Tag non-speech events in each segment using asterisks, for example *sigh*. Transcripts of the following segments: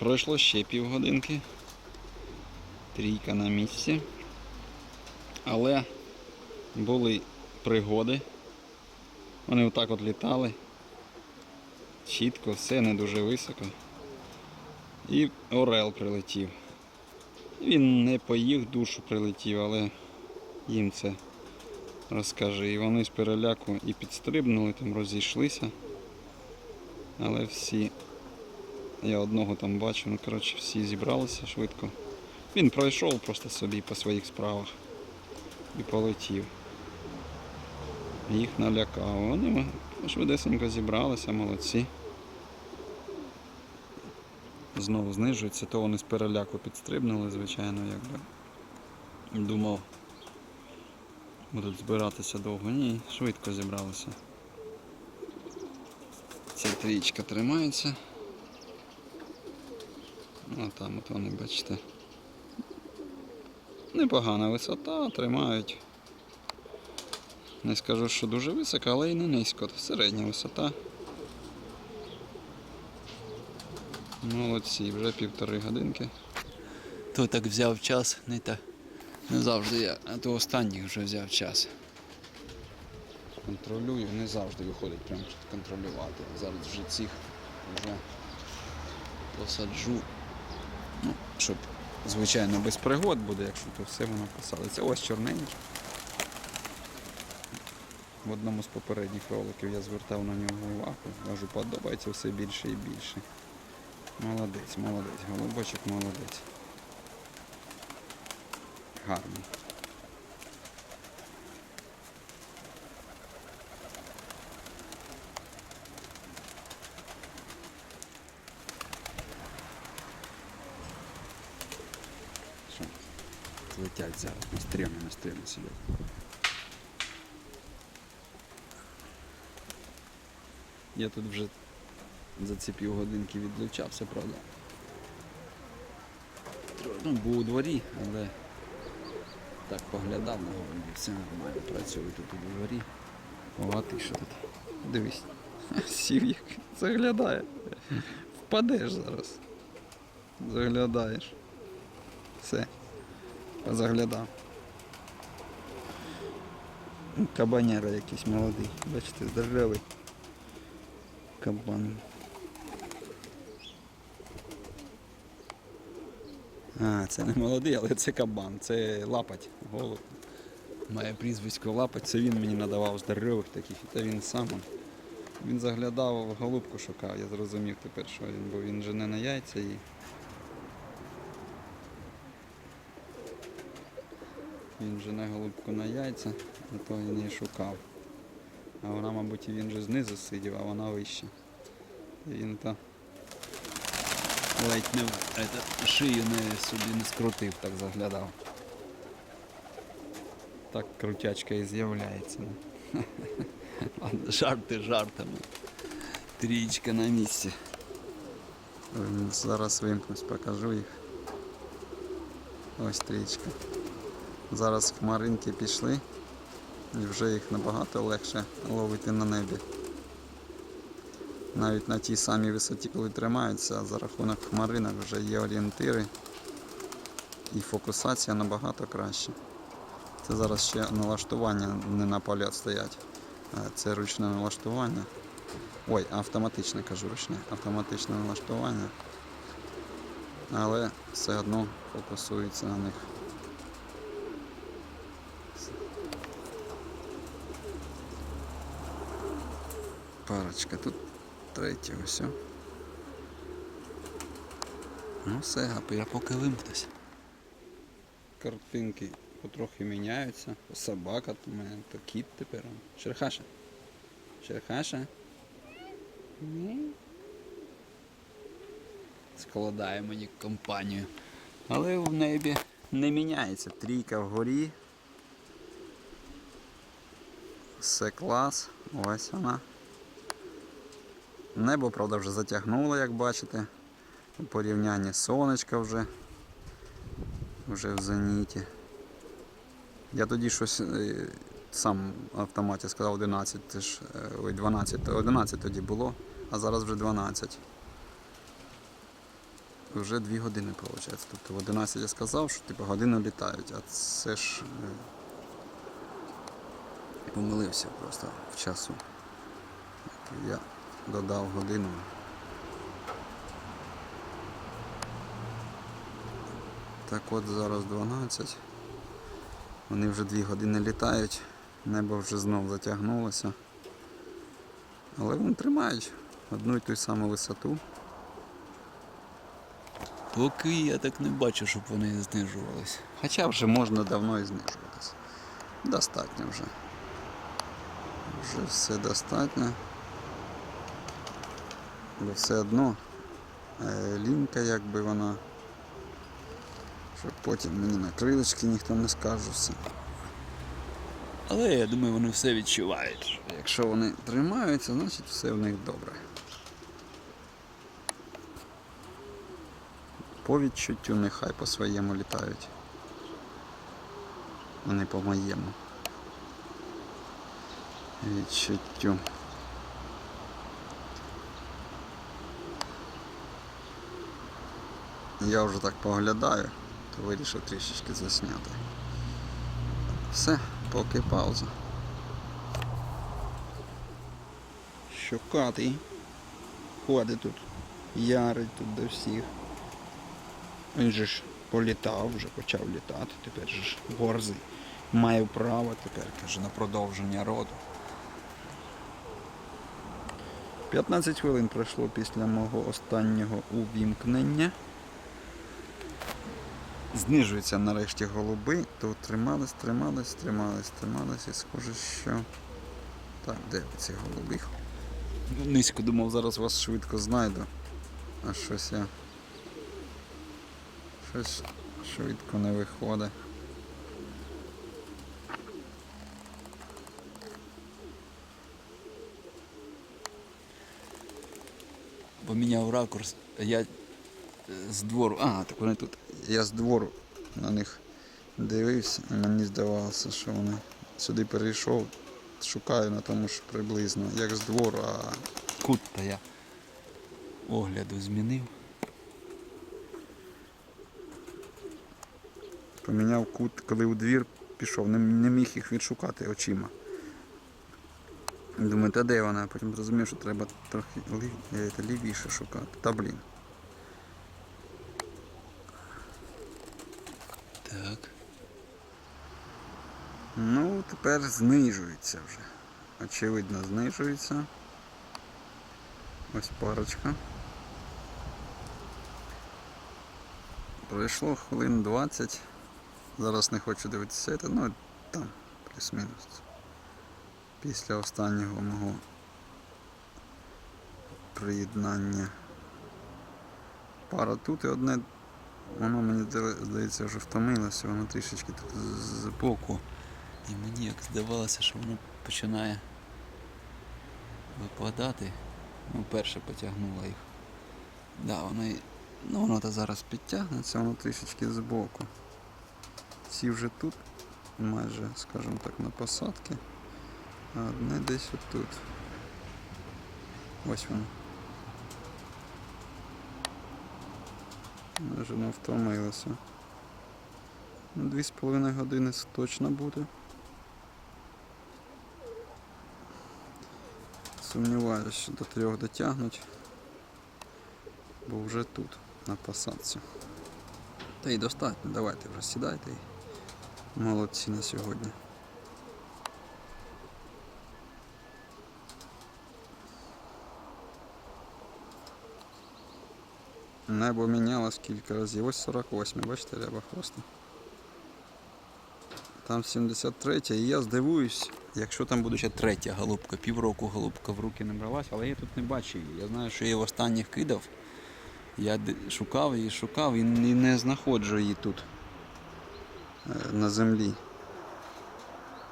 Пройшло ще півгодинки. Трійка на місці. Але були пригоди. Вони отак от літали. Чітко, все не дуже високо. І Орел прилетів. Він не по їх душу прилетів, але їм це розкажи. І вони з переляку і підстрибнули, там розійшлися. Але всі, я одного там бачу, ну коротше, всі зібралися швидко. Він пройшов просто собі по своїх справах і полетів. Їх налякав. Вони швидесенько зібралися, молодці. Знову знижується, то вони з переляку підстрибнули, звичайно, якби. Думав, будуть збиратися довго. Ні, швидко зібралися. Ця трічка тримається. Ну там от вони, бачите. Непогана висота, тримають. Не скажу, що дуже висока, але і не низько. Середня висота. Молодці, вже півтори годинки. То так взяв час, не та не завжди я, а то останніх вже взяв час. Контролюю, не завжди виходить прям контролювати. Зараз вже цих вже посаджу. Щоб, звичайно, без пригод буде, якщо то все воно писалося. Ось чорненький. В одному з попередніх роликів я звертав на нього увагу. Кажу, подобається все більше і більше. Молодець, молодець, голубочок молодець. Гарний. Що? Зараз, на стрімі, на стрімі сидять. Я тут вже за ці півгодинки відлучався, правда. Ну, був у дворі, але так поглядав на голубів, все нормально працює тут у дворі. О, а ти що тут? Дивись. *laughs* Сів як заглядає. Впадеш зараз. Заглядаєш. Все. Позаглядав. Кабанера якийсь молодий. Бачите, здоровий. Кабан. А, це не молодий, але це кабан, це лапать, голуб. Має прізвисько лапать, це він мені надавав здорових таких, це він сам. Він заглядав, голубку шукав, я зрозумів тепер, що він, бо він жене на яйця і. Він жене голубку на яйця, а то він її шукав. А вона, мабуть, він же знизу сидів, а вона вище. Він то ледь не ета, шию не собі не скрутив, так заглядав. Так крутячка і з'являється. *laughs* Жарти жартами. Трічка на місці. Зараз вимкнусь, покажу їх. Ось трічка. Зараз хмаринки пішли і вже їх набагато легше ловити на небі. Навіть на тій самій висоті, коли тримаються, за рахунок хмаринок вже є орієнтири і фокусація набагато краще. Це зараз ще налаштування не на полет стоять. Це ручне налаштування. Ой, автоматичне кажу ручне, автоматичне налаштування. Але все одно фокусується на них. Парочка, тут третя ось. Ну все, а я поки вимкнусь. Картинки потрохи міняються. Собака у мене, то кіт тепер. Черхаша. Черхаша. Складає мені компанію. Але в небі не міняється. Трійка вгорі. Все клас. Ось вона. Небо, правда, вже затягнуло, як бачите. У порівнянні сонечка вже, вже в зеніті. Я тоді щось е, сам в автоматі сказав 11, це ж, е, ой, 12, 11 тоді було, а зараз вже 12. вже 2 години виходить. Тобто в 11 я сказав, що типу, годину літають, а це ж е, помилився просто в часу. Я додав годину. Так от зараз 12. Вони вже 2 години літають, небо вже знов затягнулося. Але вони тримають одну і ту саму висоту. Поки я так не бачу, щоб вони знижувались. Хоча вже можна давно і знижуватися. Достатньо вже. Вже все достатньо. Бо все одно е, лінка, якби вона. Щоб потім мені на крилечки ніхто не скаржився. Але я думаю, вони все відчувають. Якщо вони тримаються, значить все в них добре. По відчуттю нехай по своєму літають. А не по моєму. Відчуттю. Я вже так поглядаю, то вирішив трішечки засняти. Все, поки пауза. Щокатий. Ходить тут. Ярить тут до всіх. Він же ж політав, вже почав літати, тепер же ж борзий. Має право тепер, каже, на продовження роду. 15 хвилин пройшло після мого останнього увімкнення. Знижуються нарешті голуби, то тримались, тримались, тримались, тримались і схоже, що. Так, де ці голуби? Низько думав, зараз вас швидко знайду. А щось я. Щось швидко не виходить. Поміняв ракурс, я з двору. А, так вони тут. Я з двору на них дивився, і мені здавалося, що вони сюди перейшов. Шукаю на тому ж приблизно, як з двору, а Кут то я огляду змінив. поміняв кут, коли у двір пішов, не, не міг їх відшукати очима. Думаю, та де вона? Потім зрозумів, що треба трохи лі, лівіше шукати. Та блін. Так. Ну, тепер знижується вже. Очевидно, знижується. Ось парочка. Пройшло хвилин 20. Зараз не хочу дивитися це, ну там, плюс-мінус. Після останнього мого приєднання. Пара тут і одне, воно мені здається вже втомилося, воно трішечки з- з Боку. І мені як здавалося, що воно починає випадати. Ну, перше потягнуло їх. Да, воно, ну, воно то зараз підтягнеться, воно трішечки збоку. Ці вже тут, майже, скажімо так, на посадки, а одне десь отут. Ось воно. Майже воно втомилося. Ну, Дві з половиною години точно буде. Сумніваюся, що до трьох дотягнуть бо вже тут, на посадці. Та й достатньо, давайте вже сідайте. Молодці на сьогодні. Небо мінялось кілька разів. Ось 48, бачите, ряба хвоста. Там 73 і я здивуюсь, якщо там буде ще третя голубка. Півроку голубка в руки не бралась, але я тут не бачу її. Я знаю, що я в останніх кидав. Я шукав її, шукав і не знаходжу її тут е, на землі.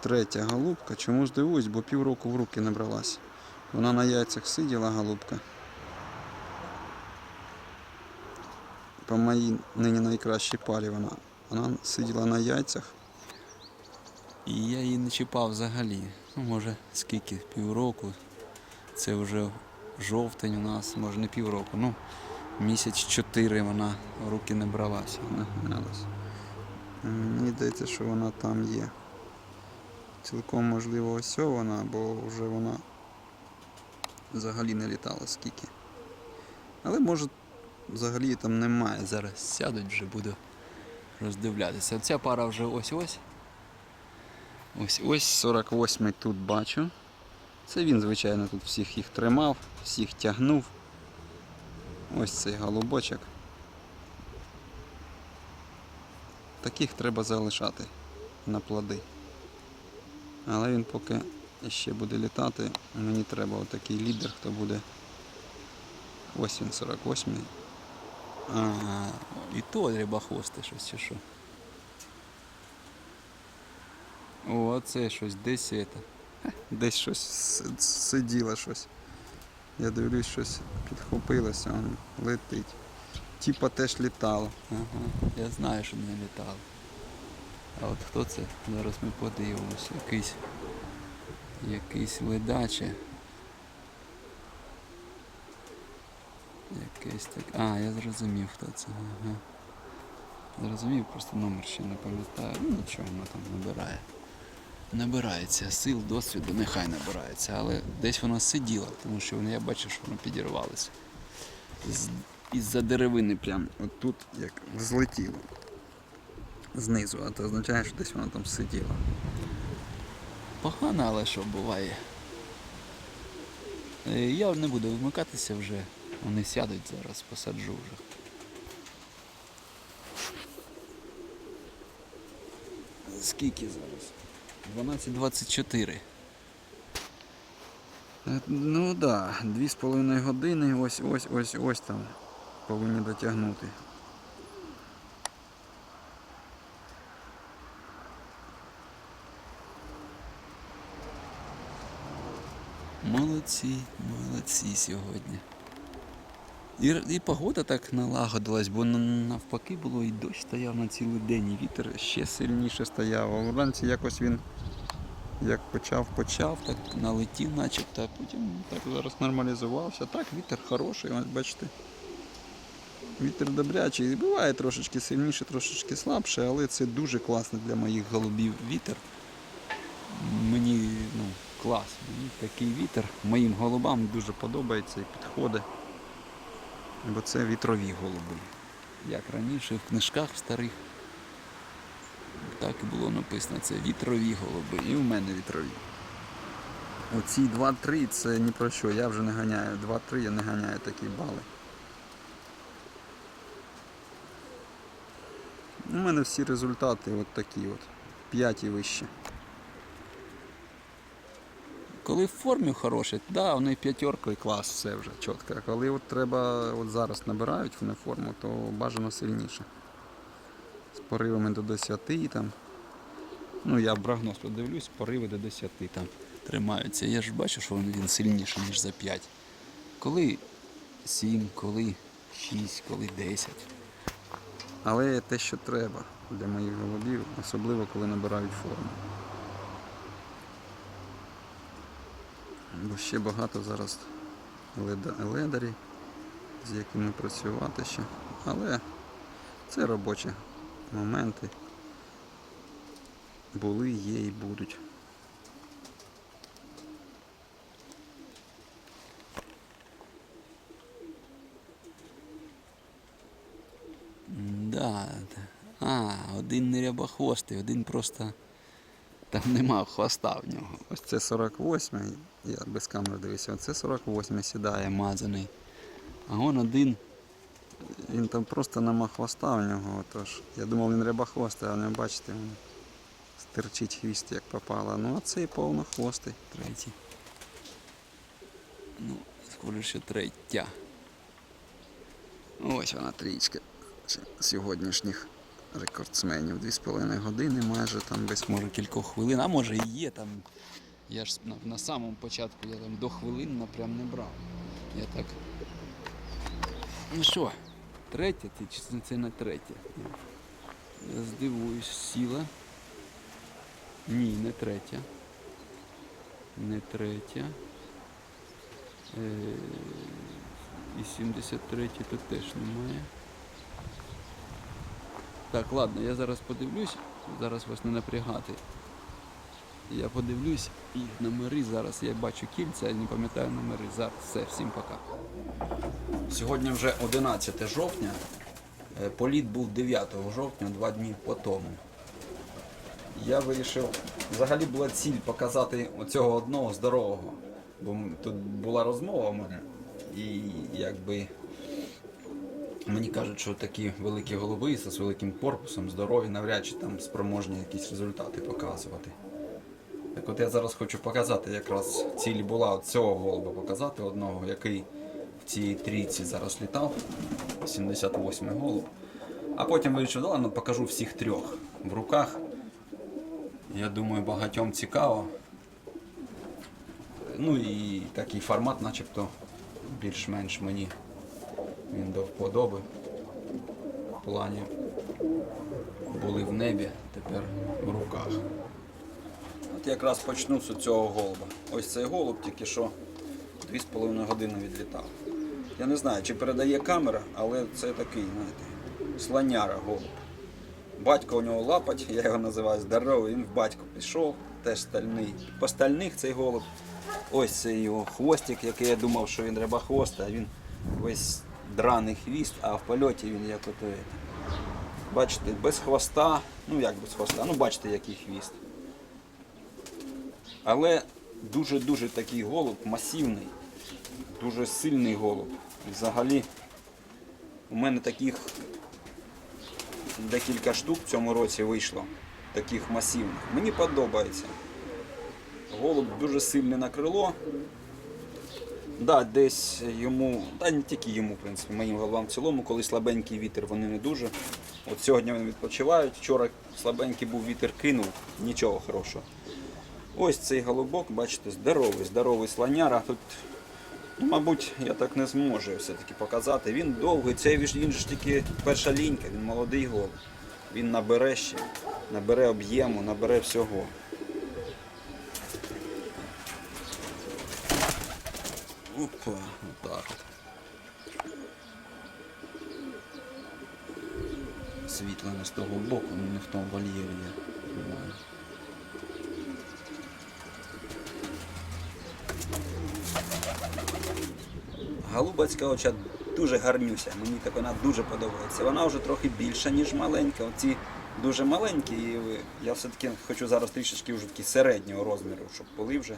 Третя голубка. Чому здивуюсь, бо півроку в руки не бралась. Вона на яйцях сиділа голубка. По моїй нині найкращій парі вона. Вона сиділа на яйцях. І я її не чіпав взагалі. Ну, може, скільки? Півроку. Це вже жовтень у нас, може не півроку. Ну, місяць чотири вона в руки не бралася. Не ганялась. Мені здається, що вона там є. Цілком можливо ось вона, бо вже вона взагалі не літала скільки. Але може взагалі там немає. Зараз сядуть вже буду роздивлятися. Ця пара вже ось-ось. Ось ось 48-й тут бачу. Це він, звичайно, тут всіх їх тримав, всіх тягнув. Ось цей голубочок. Таких треба залишати на плоди. Але він поки ще буде літати, мені треба отакий лідер, хто буде. Ось він 48-й. А, і то рябохвосте щось чи що. О, це щось десь це. Десь щось сиділо щось. Я дивлюсь, щось підхопилося, он летить. Типа теж літало. Ага, я знаю, що не літало. А от хто це? Зараз ми подивимося. Якийсь. Якийсь ледаче. Якийсь так. А, я зрозумів, хто це. Ага. Зрозумів, просто номер ще не пам'ятаю. Ну нічого, воно там набирає. Набирається сил, досвіду, нехай набирається, але десь воно сиділо, тому що я бачив, що воно підірвалося. Із-за деревини прям. От тут як злетіло. Знизу, а це означає, що десь воно там сиділо. Погано, але що буває. Е, Я не буду вмикатися вже. Вони сядуть зараз, посаджу вже. Скільки зараз? 12.24. Е, Ну так, да, дві з половиною години, ось ось ось ось там повинні дотягнути. Молодці, молодці сьогодні. І, і погода так налагодилась, бо навпаки було і дощ стояв на цілий день, і вітер Ще сильніше стояв, а вранці якось він як почав, почав. почав, так налетів начебто, а потім Так зараз нормалізувався. Так, вітер хороший, ось бачите. Вітер добрячий. І Буває трошечки сильніше, трошечки слабше, але це дуже класно для моїх голубів вітер. мені ну, клас. Мені такий вітер моїм голубам дуже подобається і підходить. Бо це вітрові голуби. Як раніше в книжках старих. Так і було написано, це вітрові голуби. І в мене вітрові. Оці 2-3 це ні про що, я вже не ганяю. 2-3 я не ганяю такі бали. У мене всі результати от такі от. 5 і вище. Коли в формі хороші, Да, вони п'ятеркою клас, все вже чітко. Коли от треба, от зараз набирають вони форму, то бажано сильніше. З поривами до 10 там. Ну я прогноз подивлюсь, пориви до 10 там. тримаються. Я ж бачу, що він сильніший, ніж за 5. Коли 7, коли 6, коли 10. Але те, що треба для моїх голубів, особливо коли набирають форму. Бо ще багато зараз леда- ледарів, з якими працювати ще. Але це робочі моменти. Були, є і будуть. А, один не рябохвостий, один просто там нема хвоста в нього. Ось це 48-й, я без камери дивився, оце 48-й сідає. Мазаний. А он один. Він там просто нема хвоста в нього, тож я думав він рябохвостий, а не бачите, він стирчить хвіст як попало. Ну а цей повнохвостий. Третій. Ну, схоже, що третя. Ось вона трічка сьогоднішніх рекордсменів. Дві з половиною години майже там без Може кількох хвилин, а може і є там. Я ж на, на самому початку я там до хвилин напрям не брав. Я так. Ну що, третя ти чи це не третя? Я здивуюсь, сіла. Ні, не третя. Не третя. Е, І 73 тут теж немає. Так, ладно, я зараз подивлюсь, зараз вас не напрягати. Я подивлюсь їх номери зараз. Я бачу кільця, я не пам'ятаю номери. Зараз все, всім пока. Сьогодні вже 11 жовтня. Е, Політ був 9 жовтня, два дні по тому. Я вирішив, взагалі була ціль показати оцього одного здорового. Бо тут була розмова в мене. І якби мені кажуть, що такі великі голуби з великим корпусом, здорові, навряд чи там спроможні якісь результати показувати. Так от я зараз хочу показати, якраз ціль була цього голуба показати одного, який в цій трійці зараз літав, 78-й голуб. А потім вирішив, ладно, покажу всіх трьох в руках. Я думаю, багатьом цікаво. Ну і такий формат, начебто, більш-менш мені він до вподоби. В плані були в небі, тепер в руках. От якраз почну з цього голуба. Ось цей голуб тільки що 2,5 години відлітав. Я не знаю, чи передає камера, але це такий, знаєте, слоняра голуб. Батько у нього лапать, я його називаю здоровий, він в батько пішов, теж стальний. По стальних цей голуб. Ось це його хвостик, який я думав, що він рябохвост, а він ось драний хвіст, а в польоті він як ото. Бачите, без хвоста, ну як без хвоста, ну бачите, який хвіст. Але дуже-дуже такий голуб, масивний, дуже сильний голуб. Взагалі, у мене таких декілька штук в цьому році вийшло, таких масивних. Мені подобається. Голуб дуже сильний на крило. Да, десь йому, та не тільки йому, в принципі, моїм голубам в цілому, коли слабенький вітер, вони не дуже. От сьогодні вони відпочивають. Вчора слабенький був вітер кинув, нічого хорошого. Ось цей голубок, бачите, здоровий, здоровий слоняра. Тут, ну, мабуть, я так не зможу все-таки показати. Він довгий, цей він ж тільки перша лінька, він молодий голуб. Він набере ще, набере об'єму, набере всього. Опа, отак. Світло не з того боку, ну, не в тому вольєрі я тримаю. Голубацька оча дуже гарнюся, мені так вона дуже подобається. Вона вже трохи більша, ніж маленька. Оці дуже маленькі, і я все-таки хочу зараз трішечки вже такі середнього розміру, щоб були вже.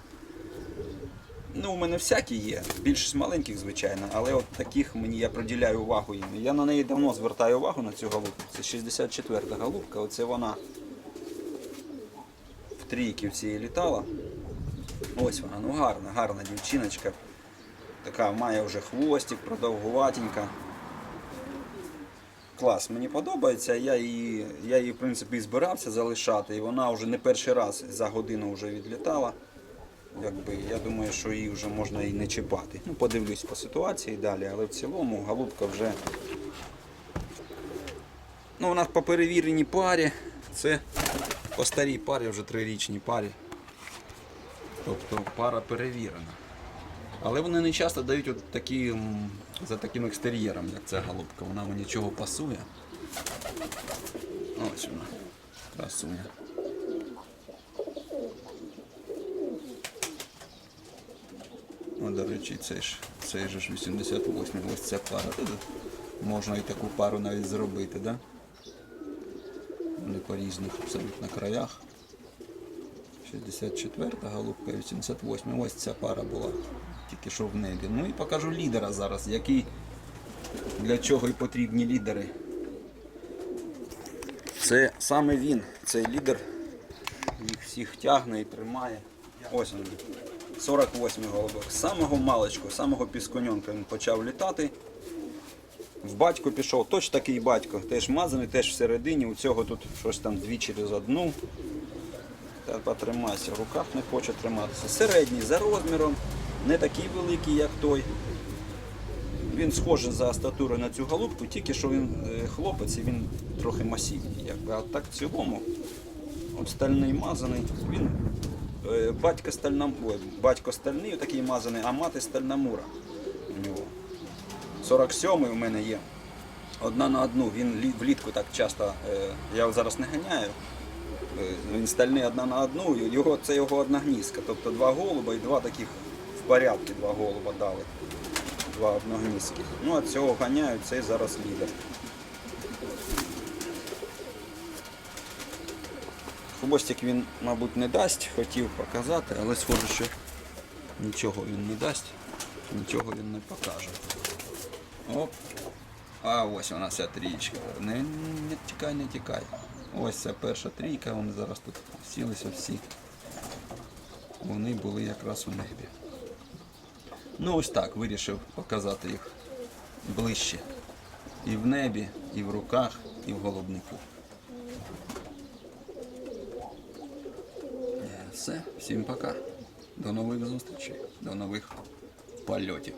Ну, у мене всякі є, більшість маленьких, звичайно, але от таких мені я приділяю увагу їм. Я на неї давно звертаю увагу на цю голубку. Це 64-та голубка, оце вона в трійки в літала. Ось вона, ну гарна, гарна дівчиночка. Така має вже хвостик, продовгуватенька. Клас, мені подобається. Я її, я її в принципі, збирався залишати, і вона вже не перший раз за годину вже відлітала. Якби, я думаю, що її вже можна і не чіпати. Ну, подивлюсь по ситуації далі, але в цілому голубка вже. Ну, вона по перевіреній парі. Це по старій парі, вже трирічній парі. Тобто пара перевірена. Але вони не часто дають от такі, за таким екстер'єром, як ця голубка. Вона мені чого пасує. Ось вона. Красуня. Ну, до речі, цей ж, цей же ж 88 ось ця пара. Можна і таку пару навіть зробити, да? Вони по різних абсолютно краях. 64 голубка 88. Ось ця пара була. Тільки що в небі. Ну і покажу лідера зараз, який для чого і потрібні лідери. Це саме він, цей лідер. Їх всіх тягне і тримає. Ось він. 48 голубок. З самого маличку, самого пісконьонка він почав літати. В батько пішов, точно такий батько, теж мазаний, теж всередині. У цього тут щось там дві через одну. Та потримайся, в руках не хоче триматися. Середній за розміром, не такий великий, як той. Він схожий за статурою на цю голубку, тільки що він е, хлопець і він трохи масивний. А так в цілому, от стальний мазаний, він батько, стальна, ой, батько стальний, такий мазаний, а мати стальна мура у нього. 47-й у мене є. Одна на одну. Він влітку так часто. е, Я зараз не ганяю. Е, Він стальний одна на одну, його, це його одна гнізка. Тобто два голуба і два таких в порядку два голуба дали. Два одногнізьких. Ну, а цього ганяю, цей зараз лідер. Хвостик він, мабуть, не дасть, хотів показати, але схоже, що нічого він не дасть, нічого він не покаже. Оп. А ось вона ця трієчка. Не, не тікай, не тікай. Ось ця перша трійка, вони зараз тут сілися всі. Вони були якраз у небі. Ну ось так, вирішив показати їх ближче. І в небі, і в руках, і в голубнику. Е, Все, всім пока. До нових зустрічей, до нових польотів.